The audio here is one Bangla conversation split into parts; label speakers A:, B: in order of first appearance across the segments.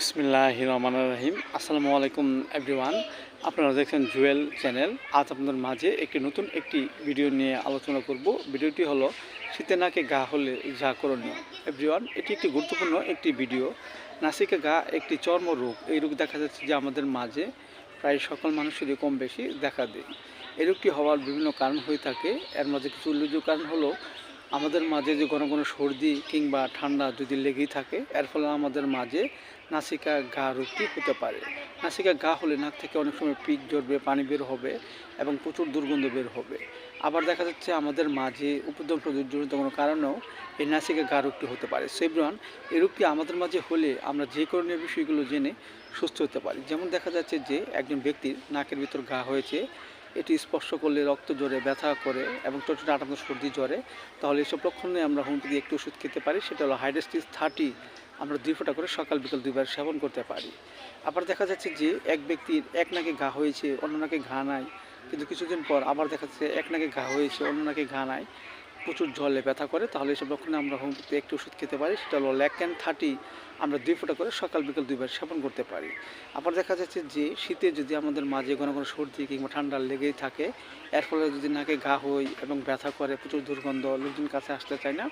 A: বিসমিল্লাহ রহমান রাহিম। আসসালামু আলাইকুম এভরিওয়ান আপনারা দেখছেন জুয়েল চ্যানেল। আজ আপনাদের মাঝে একটি নতুন একটি ভিডিও নিয়ে আলোচনা করব। ভিডিওটি হলো, শীতে নাকে গা হলে যা করণীয়। এভরিওয়ান এটি একটি গুরুত্বপূর্ণ একটি ভিডিও। নাসিকে গা একটি চর্ম চর্মরোগ এই রোগ দেখা যাচ্ছে যে আমাদের মাঝে প্রায় সকল মানুষেরই কম বেশি দেখা দেয়। এই রোগটি হওয়ার বিভিন্ন কারণ হয়ে থাকে। এর মাঝে কিছু উল্লেখযোগ্য কারণ হলো আমাদের মাঝে যে ঘন ঘন সর্দি কিংবা ঠান্ডা যদি লেগেই থাকে, এর ফলে আমাদের মাঝে নাসিকা গা রোগটি হতে পারে। নাসিকা গা হলে নাক থেকে অনেক সময় পিক জড়বে পানি বের হবে এবং প্রচুর দুর্গন্ধ বের হবে। আবার দেখা যাচ্ছে আমাদের মাঝে উপদ্রব জনিত কোনো কারণেও এই নাসিকা গা রোগটি হতে পারে। সেব্রান এই রোগটি আমাদের মাঝে হলে আমরা যে করণীয় বিষয়গুলো জেনে সুস্থ হতে পারি। যেমন দেখা যাচ্ছে যে একজন ব্যক্তির নাকের ভিতর ঘা হয়েছে এটি স্পর্শ করলে রক্ত জ্বরে, ব্যথা করে এবং ছোটো ছোটো আটানো সর্দি জ্বরে। তাহলে এসব লক্ষণে আমরা হোমিওপ্যাথি একটু ওষুধ খেতে পারি। সেটা হলো হাইড্রেস্টিস থার্টি আমরা দুই ফোঁটা করে সকাল, বিকাল দুইবার সেবন করতে পারি। আবার দেখা যাচ্ছে যে এক ব্যক্তির এক নাকে ঘা হয়েছে, অন্য নাকে ঘা নাই। কিন্তু কিছুদিন পর আবার দেখা যাচ্ছে এক নাকে ঘা হয়েছে, অন্য নাকে ঘা নাই। প্রচুর জলে ব্যথা করে, তাহলে এসব লক্ষণে আমরা হোমিওপ্যাথি একটি ওষুধ খেতে পারি, সেটা হলো ল্যাক অ্যান্ড থার্টি আমরা দুই ফোঁটা করে সকাল বিকাল দুইবার সেবন করতে পারি। আবার দেখা যাচ্ছে যে শীতে যদি আমাদের মাঝে কোনো কোনো সর্দি কিংবা ঠান্ডা লেগেই থাকে, এর ফলে যদি নাকে ঘা হয় এবং ব্যথা করে, প্রচুর দুর্গন্ধ, লোকজন কাছে আসতে চায় না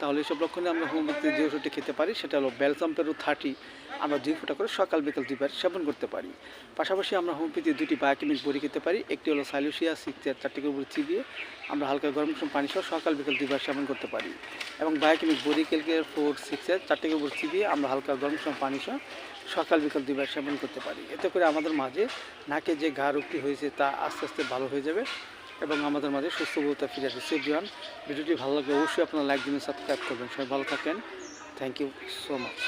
A: তাহলে এসব লক্ষণে আমরা হোমিওপ্যাথি যে ওষুধটি খেতে পারি, সেটা হলো ব্যালসাম ব্যালসাম্পেরু থার্টি আমরা দুই ফোঁটা করে সকাল বিকাল দুইবার সেবন করতে পারি। পাশাপাশি আমরা হোমিওপ্যাথি দুটি বায়োকেমিক বড়ি খেতে পারি। একটি হলো সাইলোসিয়া সিক্সের চারটি করে বড়ি চিবিয়ে আমরা হালকা গরম গরম পানি সহ সকাল বিকাল দুইবার সেবন করতে পারি। এবং বায়োকেমিক বড়ি ক্যালকের ফোর সিক্সের চারটি করে বড়ি চিবিয়ে আমরা হালকা গরম গরম পানি সহ সকাল বিকাল দুইবার সেবন করতে পারি। এতে করে আমাদের মাঝে নাকে যে ঘা রোগটি হয়েছে তা আস্তে আস্তে ভালো হয়ে যাবে। এবং আমাদের মাঝে সুস্থ বলতে ফিরে আসবে সেভিয়ান ভিডিওটি ভালো লাগলে অবশ্যই আপনারা লাইক দিন সাবস্ক্রাইব করবেন। সবাই ভালো থাকেন। Thank you so much